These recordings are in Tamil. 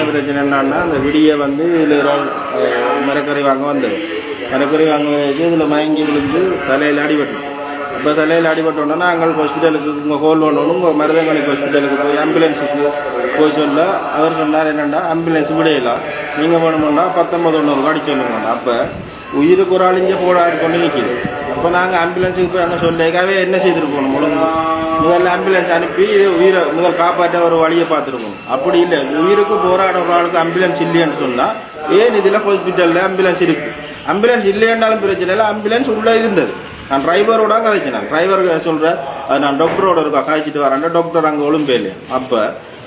என்ன பிரச்சனை என்னன்னா அந்த விடிய வந்து இதில் ஒரு ஆள் மரக்கறி வாங்க வந்தது. மரக்கறி வாங்க வச்சு இதில் மயங்கி விழுந்து தலையில் அடிபட்டு இப்போ தலையில் அடிபட்டோன்னா நாங்கள் ஹாஸ்பிட்டலுக்கு உங்கள் ஹோல் பண்ணணும் உங்கள் மருதங்கணி ஹாஸ்பிட்டலுக்கு போய் ஆம்புலன்ஸுக்கு போய் சொல்ல அவர் சொன்னார் என்னென்னா ஆம்புலன்ஸ் விடையலாம் நீங்கள் வேணுமுன்னா பத்தொம்பது ஒன்று அடிச்சு சொல்லுங்க அப்போ உயிருக்கு ஒரு ஆள் இங்கே போராடி கொண்டு நிற்கிது அப்போ நாங்கள் ஆம்புலன்ஸுக்கு போய் அங்கே சொல்லிக்காவே என்ன செய்துட்டு போகணும்? ஒழுங்கு முதல்ல ஆம்புலன்ஸ் அனுப்பி இது உயிரை முதல் காப்பாற்ற ஒரு வழியை பார்த்துருக்கோம். அப்படி இல்லை. உயிருக்கு போராட ஒரு ஆளுக்கு ஆம்புலன்ஸ் இல்லைன்னு சொன்னால் ஏன் இதில் ஹாஸ்பிட்டலில் ஆம்புலன்ஸ் இருக்குது ஆம்புலன்ஸ் இல்லைன்னாலும் பிரச்சனை இல்லை. ஆம்புலன்ஸ் உள்ளே இருந்தது. நான் டிரைவரோட கதைச்சினேன். டிரைவர் சொல்கிறேன் அது நான் டாக்டரோட இருக்கா? காய்ச்சிட்டு வரேன் டாக்டர் அங்கே ஒழும்பே இல்லை அப்போ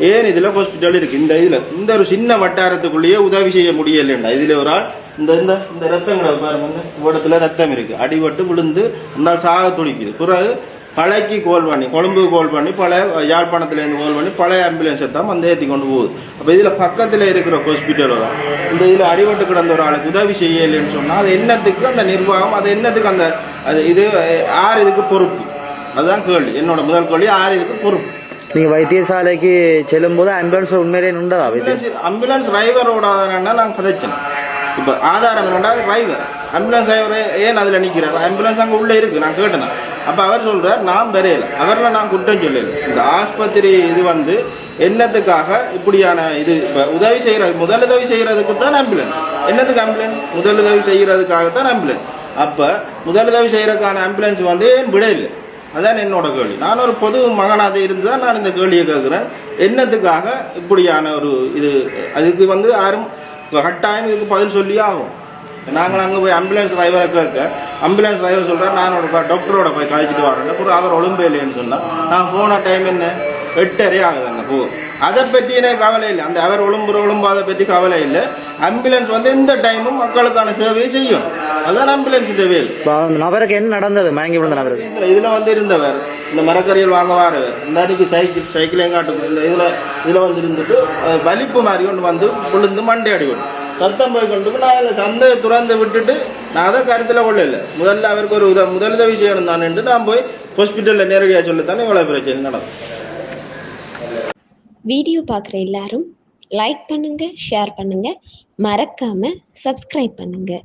ஏன் இதில் ஹாஸ்பிட்டல் இருக்குது இந்த இதில் இந்த ஒரு சின்ன வட்டாரத்துக்குள்ளேயே உதவி செய்ய முடியலைண்டா இதில் ஒரு ஆள் இந்த இந்த இந்த ரத்தங்களை பாருங்க இந்த ஓடத்தில் ரத்தம் இருக்குது அடிபட்டு விழுந்து அந்த சாக துடிக்குது. பிறகு பழைக்கு கோல் பண்ணி கொழும்பு கோல் பண்ணி பழைய யாழ்ப்பாணத்துலேருந்து கோல் பண்ணி பழைய ஆம்புலன்ஸை தான் வந்து ஏற்றி கொண்டு போகுது. அப்போ இதில் பக்கத்தில் இருக்கிற ஹாஸ்பிட்டல் தான் இந்த இதில் அடிபட்டு கிடந்த ஒரு ஆளுக்கு உதவி செய்யலைன்னு சொன்னால் அது என்னத்துக்கு அந்த நிர்வாகம் அது என்னத்துக்கு அந்த அது இது யார் இதுக்கு பொறுப்பு? அதுதான் கேள்வி. என்னோட முதல் கேள்வி யார் இதுக்கு பொறுப்பு? நீங்க வைத்தியசாலைக்கு செல்லும்போது ஆம்புலன்ஸ் உண்மையிலே உண்டதா ஆம்புலன்ஸ் டிரைவரோட நான் கதைச்சேன். இப்போ ஆதாரம் என்னன்னா டிரைவர் ஆம்புலன்ஸ் டிரைவர் ஏன் அதில் நிற்கிறார் ஆம்புலன்ஸ் அங்கே உள்ளே இருக்கு நான் கேட்டேன். அப்போ அவர் சொல்கிறார் நான் வரையலை அவரில் நான் குற்றம் சொல்லலை. இந்த ஆஸ்பத்திரி இது வந்து என்னத்துக்காக இப்படியான இது இப்போ உதவி செய்கிறது முதலுதவி செய்கிறதுக்கு தான் ஆம்புலன்ஸ் என்னத்துக்கு ஆம்புலன்ஸ் முதலுதவி செய்கிறதுக்காக தான் ஆம்புலன்ஸ் அப்போ முதலுதவி செய்கிறதுக்கான ஆம்புலன்ஸ் வந்து ஏன் விட அதான் என்னோட கேள்வி. நான் ஒரு பொது மகனாக இருந்து தான் நான் இந்த கேள்வியை கேட்குறேன். என்னத்துக்காக இப்படியான ஒரு இது அதுக்கு வந்து யாரும் கட்டாயம் இதுக்கு பதில் சொல்லியே ஆகும். நாங்கள் அங்கே போய் ஆம்புலன்ஸ் டிரைவரை கேட்க ஆம்புலன்ஸ் டிரைவர் சொல்கிறேன் நான் ஒரு டாக்டரோட போய் காய்ச்சிட்டு வரேன். அப்புறம் அவர் ஒழும்பே இல்லைன்னு சொன்னால் நான் போன டைம் என்ன? எட்டரை ஆகுது அங்கே போ. அதை பற்றி எனக்கு கவலை இல்லை. அந்த அவர் ஒழும்புற ஒழும்பாதை பற்றி கவலை இல்லை. ஆம்புலன்ஸ் வந்து எந்த டைமும் மக்களுக்கான சேவையை செய்யும். அதுதான் ஆம்புலன்ஸ் வேலை நபருக்கு என்ன நடந்தது? மயங்கி விழுந்த நபருக்கு. இதுல வந்து இருந்தவர் இந்த மரக்கறிகள் வாங்க வாரவர் இந்த அன்னைக்கு சைக்கிள் சைக்கிள் எங்காட்டு இந்த இதுல இதுல வந்து இருந்துட்டு வலிப்பு மாதிரி ஒன்று வந்து விழுந்து மண்டை அடிபடும் சத்தம் போய் கொண்டு நான் இதில் சந்தையை துறந்து விட்டுட்டு நான் அதை கருத்தில் கொள்ளல முதல்ல அவருக்கு ஒரு உத முதலுதவி செய்யணும் தானேன்ட்டு நான் போய் ஹாஸ்பிட்டலில் நேரடியாக சொல்லித்தானே இவ்வளோ பிரச்சனை நடக்கும். வீடியோ பார்க்குற எல்லாரும் லைக் பண்ணுங்கள் ஷேர் பண்ணுங்கள் மறக்காமல் சப்ஸ்கிரைப் பண்ணுங்கள்